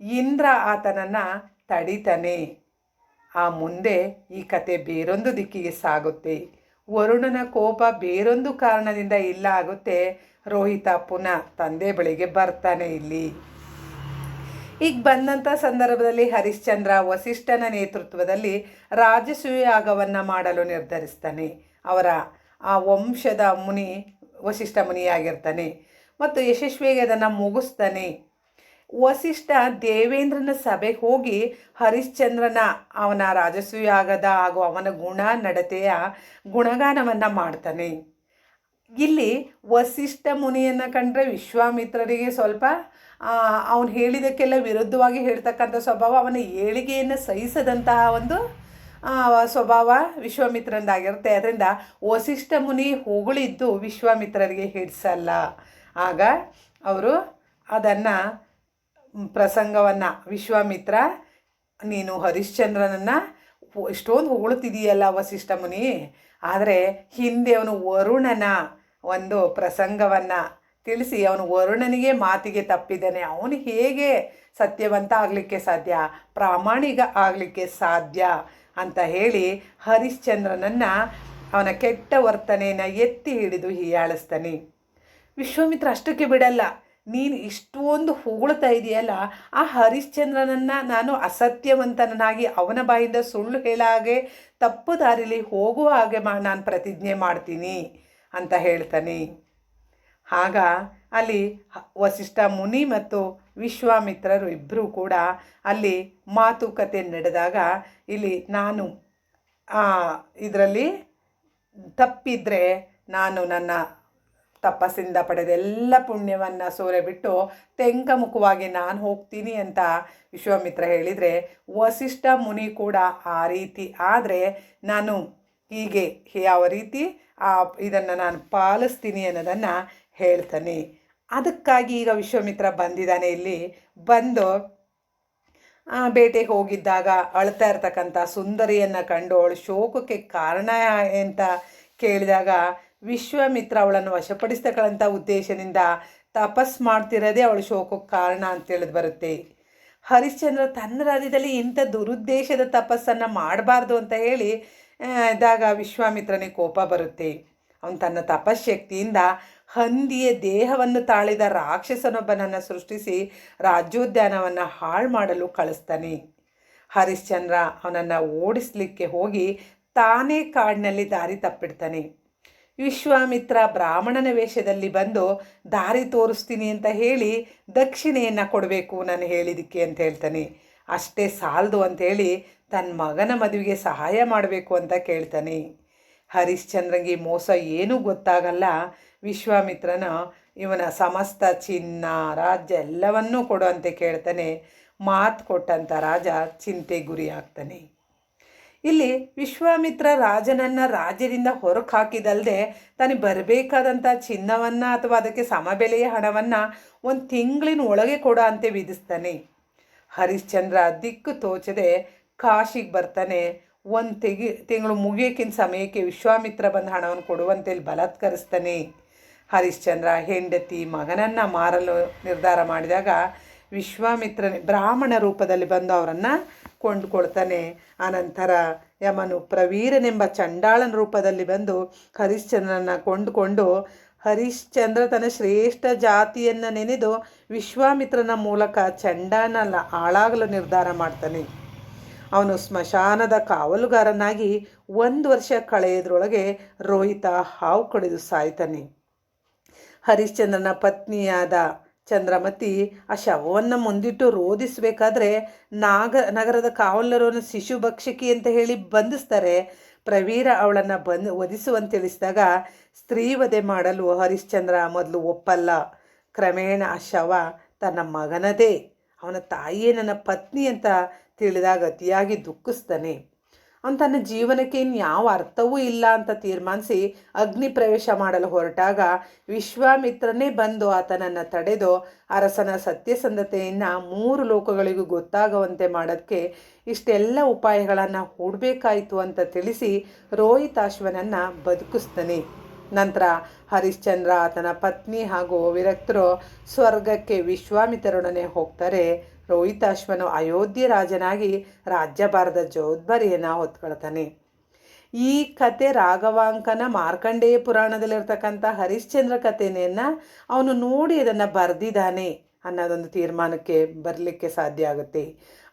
ಇಂದ್ರ ಆತನನ್ನು ತಡಿತಾನೆ. ಆ ಮುಂದೆ ಈ ಕತೆ ಬೇರೊಂದು ದಿಕ್ಕಿಗೆ ಸಾಗುತ್ತೆ. ವರುಣನ ಕೋಪ ಬೇರೊಂದು ಕಾರಣದಿಂದ ಇಲ್ಲ ಆಗುತ್ತೆ. ರೋಹಿತ ಪುನಃ ತಂದೆ ಬಳಿಗೆ ಬರ್ತಾನೆ ಇಲ್ಲಿ. ಈಗ ಬಂದಂಥ ಸಂದರ್ಭದಲ್ಲಿ ಹರಿಶ್ಚಂದ್ರ ವಸಿಷ್ಠನ ನೇತೃತ್ವದಲ್ಲಿ ರಾಜಸೂಯಾಗವನ್ನು ಮಾಡಲು ನಿರ್ಧರಿಸ್ತಾನೆ. ಅವರ ಆ ವಂಶದ ಮುನಿ, ವಸಿಷ್ಠ ಮುನಿಯಾಗಿರ್ತಾನೆ ಮತ್ತು ಯಶಸ್ವಿಯಾಗಿ ಅದನ್ನು ಮುಗಿಸ್ತಾನೆ. ವಸಿಷ್ಠ ದೇವೇಂದ್ರನ ಸಭೆಗೆ ಹೋಗಿ ಹರಿಶ್ಚಂದ್ರನ ಅವನ ರಾಜಸೂಯಾಗದ ಹಾಗೂ ಅವನ ಗುಣ ನಡತೆಯ ಗುಣಗಾನವನ್ನು ಮಾಡ್ತಾನೆ. ಇಲ್ಲಿ ವಸಿಷ್ಠ ಮುನಿಯನ್ನು ಕಂಡ್ರೆ ವಿಶ್ವಾಮಿತ್ರರಿಗೆ ಸ್ವಲ್ಪ ಅವನು ಹೇಳಿದಕ್ಕೆಲ್ಲ ವಿರುದ್ಧವಾಗಿ ಹೇಳ್ತಕ್ಕಂಥ ಸ್ವಭಾವ, ಅವನ ಏಳಿಗೆಯನ್ನು ಸಹಿಸದಂತಹ ಒಂದು ಸ್ವಭಾವ ವಿಶ್ವಾಮಿತ್ರಂದಾಗಿರುತ್ತೆ ಅದರಿಂದ ವಸಿಷ್ಠ ಮುನಿ ಹೊಗಳಿದ್ದು ವಿಶ್ವಾಮಿತ್ರರಿಗೆ ಹಿಡಿಸಲ್ಲ. ಆಗ ಅವರು ಅದನ್ನು ಪ್ರಸಂಗವನ್ನು, ವಿಶ್ವಾಮಿತ್ರ, ನೀನು ಹರಿಶ್ಚಂದ್ರನನ್ನು ಎಷ್ಟೊಂದು ಹೊಗಳುತ್ತಿದೆಯಲ್ಲ ವಸಿಷ್ಠ ಮುನಿ. ಆದರೆ ಹಿಂದೆ ಅವನು ವರುಣನ ಒಂದು ಪ್ರಸಂಗವನ್ನು ತಿಳಿಸಿ ಅವನು ವರುಣನಿಗೆ ಮಾತಿಗೆ ತಪ್ಪಿದ್ದಾನೆ. ಅವನು ಹೇಗೆ ಸತ್ಯವಂತ ಆಗಲಿಕ್ಕೆ ಸಾಧ್ಯ? ಪ್ರಾಮಾಣಿಕ ಆಗಲಿಕ್ಕೆ ಸಾಧ್ಯ? ಅಂತ ಹೇಳಿ ಹರಿಶ್ಚಂದ್ರನನ್ನು ಅವನ ಕೆಟ್ಟ ವರ್ತನೆಯನ್ನು ಎತ್ತಿ ಹಿಡಿದು ಹೀಯಾಳಿಸ್ತಾನೆ. ವಿಶ್ವಾಮಿತ್ರ, ಅಷ್ಟಕ್ಕೆ ಬಿಡಲ್ಲ. ನೀನು ಇಷ್ಟೊಂದು ಹೊಗಳ್ತಾ ಇದೆಯಲ್ಲ, ಆ ಹರಿಶ್ಚಂದ್ರನನ್ನು ನಾನು ಅಸತ್ಯವಂತನಾಗಿ ಅವನ ಬಾಯಿಂದ ಸುಳ್ಳು ಹೇಳ ಹಾಗೆ ತಪ್ಪು ದಾರಿಲಿ ಹೋಗುವ ಹಾಗೆ ಮಾ, ನಾನು ಪ್ರತಿಜ್ಞೆ ಮಾಡ್ತೀನಿ ಅಂತ ಹೇಳ್ತಾನೆ. ಆಗ ಅಲ್ಲಿ ವಸಿಷ್ಠ ಮುನಿ ಮತ್ತು ವಿಶ್ವಾಮಿತ್ರರು ಇಬ್ಬರೂ ಕೂಡ ಅಲ್ಲಿ ಮಾತುಕತೆ ನಡೆದಾಗ ಇಲ್ಲಿ ನಾನು ಇದರಲ್ಲಿ ತಪ್ಪಿದರೆ ನಾನು ನನ್ನ ತಪಸ್ಸಿಂದ ಪಡೆದ ಎಲ್ಲ ಪುಣ್ಯವನ್ನು ಸೋರೆ ಬಿಟ್ಟು ತೆಂಕಮುಖವಾಗಿ ನಾನು ಹೋಗ್ತೀನಿ ಅಂತ ವಿಶ್ವಾಮಿತ್ರ ಹೇಳಿದರೆ, ವಸಿಷ್ಠ ಮುನಿ ಕೂಡ ಆ ರೀತಿ ಆದರೆ ನಾನು ಹೀಗೆ ಯಾವ ರೀತಿ ಆ ಇದನ್ನು ನಾನು ಪಾಲಿಸ್ತೀನಿ ಅನ್ನೋದನ್ನು ಹೇಳ್ತಾನೆ. ಅದಕ್ಕಾಗಿ ಈಗ ವಿಶ್ವಮಿತ್ರ ಬಂದಿದ್ದಾನೆ ಇಲ್ಲಿ. ಬಂದು ಬೇಟೆಗೆ ಹೋಗಿದ್ದಾಗ ಅಳ್ತಾ ಇರ್ತಕ್ಕಂಥ ಸುಂದರಿಯನ್ನು ಕಂಡು ಅವಳು ಶೋಕಕ್ಕೆ ಕಾರಣ ಅಂತ ಕೇಳಿದಾಗ, ವಿಶ್ವಮಿತ್ರ ಅವಳನ್ನು ವಶಪಡಿಸ್ತಕ್ಕಂಥ ಉದ್ದೇಶದಿಂದ ತಪಸ್ ಮಾಡ್ತಿರೋದೇ ಅವಳು ಶೋಕಕ್ಕೆ ಕಾರಣ ಅಂತೇಳಿದು ಬರುತ್ತೆ. ಹರಿಶ್ಚಂದ್ರ ತನ್ನ ರಾಜ್ಯದಲ್ಲಿ ಇಂಥ ದುರುದ್ದೇಶದ ತಪಸ್ಸನ್ನು ಮಾಡಬಾರ್ದು ಅಂತ ಹೇಳಿ ಇದ್ದಾಗ ವಿಶ್ವಾಮಿತ್ರನಿಗೆ ಕೋಪ ಬರುತ್ತೆ. ಅವನು ತನ್ನ ತಪಶಕ್ತಿಯಿಂದ ಹಂದಿಯ ದೇಹವನ್ನು ತಾಳಿದ ರಾಕ್ಷಸನೊಬ್ಬನನ್ನು ಸೃಷ್ಟಿಸಿ ರಾಜ್ಯೋದ್ಯಾನವನ್ನು ಹಾಳು ಮಾಡಲು ಕಳಿಸ್ತಾನೆ. ಹರಿಶ್ಚಂದ್ರ ಅವನನ್ನು ಓಡಿಸ್ಲಿಕ್ಕೆ ಹೋಗಿ ತಾನೇ ಕಾಡಿನಲ್ಲಿ ದಾರಿ ತಪ್ಪಿಡ್ತಾನೆ. ವಿಶ್ವಾಮಿತ್ರ ಬ್ರಾಹ್ಮಣನ ವೇಷದಲ್ಲಿ ಬಂದು ದಾರಿ ತೋರಿಸ್ತೀನಿ ಅಂತ ಹೇಳಿ ದಕ್ಷಿಣೆಯನ್ನು ಕೊಡಬೇಕು ನಾನು ಹೇಳಿದಕ್ಕೆ ಅಂತ ಹೇಳ್ತಾನೆ. ಅಷ್ಟೇ ಸಾಲದು ಹೇಳಿ ತನ್ನ ಮಗನ ಮದುವೆಗೆ ಸಹಾಯ ಮಾಡಬೇಕು ಅಂತ ಕೇಳ್ತಾನೆ. ಹರಿಶ್ಚಂದ್ರಂಗೆ ಮೋಸ ಏನೂ ಗೊತ್ತಾಗಲ್ಲ. ವಿಶ್ವಾಮಿತ್ರನ ಇವನ ಸಮಸ್ತ ಚಿನ್ನ, ರಾಜ್ಯ ಎಲ್ಲವನ್ನೂ ಕೊಡುವಂತೆ ಕೇಳ್ತಾನೆ. ಮಾತು ಕೊಟ್ಟಂಥ ರಾಜ ಚಿಂತೆ ಗುರಿ ಆಗ್ತಾನೆ ಇಲ್ಲಿ ವಿಶ್ವಾಮಿತ್ರ ರಾಜನನ್ನು ರಾಜ್ಯದಿಂದ ಹೊರಗೆ ಹಾಕಿದಲ್ಲದೆ ತನಗೆ ಬರಬೇಕಾದಂಥ ಚಿನ್ನವನ್ನು ಅಥವಾ ಅದಕ್ಕೆ ಸಮಬೆಲೆಯ ಹಣವನ್ನು ಒಂದು ತಿಂಗಳಿನ ಒಳಗೆ ಕೊಡ ಅಂತೆ ವಿಧಿಸ್ತಾನೆ. ಹರಿಶ್ಚಂದ್ರ ದಿಕ್ಕು ತೋಚದೆ ಕಾಶಿಗೆ ಬರ್ತಾನೆ. ಒಂದು ತೆಗಿ, ತಿಂಗಳು ಮುಗಿಯೋಕ್ಕಿಂತ ಸಮಯಕ್ಕೆ ವಿಶ್ವಾಮಿತ್ರ ಬಂದು ಹಣವನ್ನು ಕೊಡುವಂತೇಳಿ ಬಲಾತ್ಕರಿಸ್ತಾನೆ. ಹರಿಶ್ಚಂದ್ರ ಹೆಂಡತಿ ಮಗನನ್ನು ಮಾರಲು ನಿರ್ಧಾರ ಮಾಡಿದಾಗ ವಿಶ್ವಾಮಿತ್ರನೇ ಬ್ರಾಹ್ಮಣ ರೂಪದಲ್ಲಿ ಬಂದು ಅವರನ್ನು ಕೊಂಡುಕೊಳ್ತಾನೆ. ಆನಂತರ ಯಮನು ಪ್ರವೀರನೆಂಬ ಚಂಡಾಳನ ರೂಪದಲ್ಲಿ ಬಂದು ಹರಿಶ್ಚಂದ್ರನ ಕೊಂಡುಕೊಂಡು ಹರಿಶ್ಚಂದ್ರ ತನ್ನ ಶ್ರೇಷ್ಠ ಜಾತಿಯನ್ನು ನೆನೆದು ವಿಶ್ವಾಮಿತ್ರನ ಮೂಲಕ ಚಂಡಾನ ಹಾಳಾಗಲು ನಿರ್ಧಾರ ಮಾಡ್ತಾನೆ. ಅವನು ಸ್ಮಶಾನದ ಕಾವಲುಗಾರನಾಗಿ ಒಂದು ವರ್ಷ ಕಳೆಯೋದ್ರೊಳಗೆ ರೋಹಿತ ಹಾವು ಕಡಿದು ಸಾಯ್ತಾನೆ. ಹರಿಶ್ಚಂದ್ರನ ಪತ್ನಿಯಾದ ಚಂದ್ರಮತಿ ಆ ಶವವನ್ನು ಮುಂದಿಟ್ಟು ರೋಧಿಸಬೇಕಾದ್ರೆ ನಾಗ, ನಗರದ ಕಾವಲರನ್ನು ಶಿಶು ಭಕ್ಷಕಿ ಅಂತ ಹೇಳಿ ಬಂಧಿಸ್ತಾರೆ. ಪ್ರವೀರ ಅವಳನ್ನು ಬಂದ್, ವಧಿಸುವಂತ ತಿಳಿಸಿದಾಗ ಸ್ತ್ರೀ ವಧೆ ಮಾಡಲು ಹರಿಶ್ಚಂದ್ರ ಮೊದಲು ಒಪ್ಪಲ್ಲ. ಕ್ರಮೇಣ ಆ ಶವ ತನ್ನ ಮಗನದೇ, ಅವನ ತಾಯಿಯೇ ನನ್ನ ಪತ್ನಿ ಅಂತ ತಿಳಿದಾಗ ಅತಿಯಾಗಿ ದುಃಖಿಸ್ತಾನೆ. ತನ್ನ ಜೀವನಕ್ಕೆ ಇನ್ಯಾವ ಅರ್ಥವೂ ಇಲ್ಲ ಅಂತ ತೀರ್ಮಾನಿಸಿ ಅಗ್ನಿ ಪ್ರವೇಶ ಮಾಡಲು ಹೊರಟಾಗ ವಿಶ್ವಾಮಿತ್ರನೇ ಬಂದು ಆತನನ್ನು ತಡೆದು ಅರಸನ ಸತ್ಯಸಂಧತೆಯನ್ನು ಮೂರು ಲೋಕಗಳಿಗೂ ಗೊತ್ತಾಗುವಂತೆ ಮಾಡೋದಕ್ಕೆ ಇಷ್ಟೆಲ್ಲ ಉಪಾಯಗಳನ್ನು ಹೂಡಬೇಕಾಯಿತು ಅಂತ ತಿಳಿಸಿ ರೋಹಿತಾಶ್ವನನ್ನು ಬದುಕಿಸ್ತಾನೆ. ನಂತರ ಹರಿಶ್ಚಂದ್ರ ಆತನ ಪತ್ನಿ ಹಾಗೂ ವಿರಕ್ತರು ಸ್ವರ್ಗಕ್ಕೆ ವಿಶ್ವಾಮಿತ್ರರೊಡನೆ ಹೋಗ್ತಾರೆ. ರೋಹಿತಾಶ್ವನು ಅಯೋಧ್ಯೆ ರಾಜನಾಗಿ ರಾಜ್ಯಭಾರದ ಜವಾಬ್ದಾರಿಯನ್ನು ಹೊತ್ಕೊಳ್ತಾನೆ. ಈ ಕತೆ ರಾಘವಾಂಕನ ಮಾರ್ಕಂಡೇಯ ಪುರಾಣದಲ್ಲಿರ್ತಕ್ಕಂಥ ಹರಿಶ್ಚಂದ್ರ ಕಥೆಯನ್ನು ಅವನು ನೋಡಿ ಅದನ್ನು ಬರೆದಿದ್ದಾನೆ ಅನ್ನೋದೊಂದು ತೀರ್ಮಾನಕ್ಕೆ ಬರಲಿಕ್ಕೆ ಸಾಧ್ಯ ಆಗುತ್ತೆ.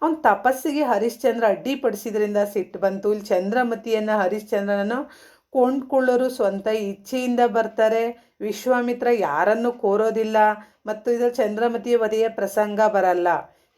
ಅವನು ತಪಸ್ಸಿಗೆ ಹರಿಶ್ಚಂದ್ರ ಅಡ್ಡಿಪಡಿಸಿದ್ರಿಂದ ಸಿಟ್ಟು ಬಂತು. ಇಲ್ಲಿ ಚಂದ್ರಮತಿಯನ್ನು ಹರಿಶ್ಚಂದ್ರನನ್ನು ಕೊಂಡ್ಕೊಳ್ಳೋರು ಸ್ವಂತ ಇಚ್ಛೆಯಿಂದ ಬರ್ತಾರೆ. ವಿಶ್ವಾಮಿತ್ರ ಯಾರನ್ನು ಕೋರೋದಿಲ್ಲ. ಮತ್ತು ಇದು ಚಂದ್ರಮತಿಯ ವಧೆಯ ಪ್ರಸಂಗ ಬರಲ್ಲ.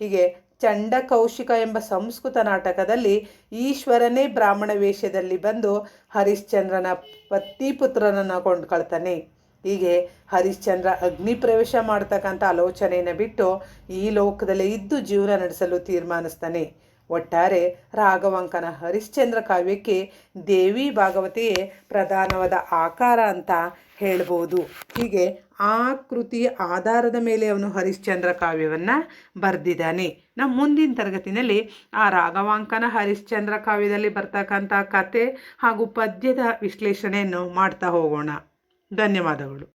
ಹೀಗೆ ಚಂಡ ಕೌಶಿಕ ಎಂಬ ಸಂಸ್ಕೃತ ನಾಟಕದಲ್ಲಿ ಈಶ್ವರನೇ ಬ್ರಾಹ್ಮಣ ವೇಷದಲ್ಲಿ ಬಂದು ಹರಿಶ್ಚಂದ್ರನ ಪತ್ನಿ ಪುತ್ರನನ್ನು ಕೊಂಡ್ಕೊಳ್ತಾನೆ. ಹೀಗೆ ಹರಿಶ್ಚಂದ್ರ ಅಗ್ನಿ ಪ್ರವೇಶ ಮಾಡ್ತಕ್ಕಂಥ ಆಲೋಚನೆಯನ್ನು ಬಿಟ್ಟು ಈ ಲೋಕದಲ್ಲಿ ಇದ್ದು ಜೀವನ ನಡೆಸಲು ತೀರ್ಮಾನಿಸ್ತಾನೆ. ಒಟ್ಟಾರೆ ರಾಘವಂಕನ ಹರಿಶ್ಚಂದ್ರ ಕಾವ್ಯಕ್ಕೆ ದೇವಿ ಭಾಗವತಿಯೇ ಪ್ರಧಾನವಾದ ಆಕಾರ ಅಂತ ಹೇಳ್ಬೋದು. ಹೀಗೆ ಆ ಕೃತಿಯ ಆಧಾರದ ಮೇಲೆ ಅವನು ಹರಿಶ್ಚಂದ್ರ ಕಾವ್ಯವನ್ನು ಬರೆದಿದ್ದಾನೆ. ನಮ್ಮ ಮುಂದಿನ ತರಗತಿನಲ್ಲಿ ಆ ರಾಘವಾಂಕನ ಹರಿಶ್ಚಂದ್ರ ಕಾವ್ಯದಲ್ಲಿ ಬರ್ತಕ್ಕಂಥ ಕತೆ ಹಾಗೂ ಪದ್ಯದ ವಿಶ್ಲೇಷಣೆಯನ್ನು ಮಾಡ್ತಾ ಹೋಗೋಣ. ಧನ್ಯವಾದಗಳು.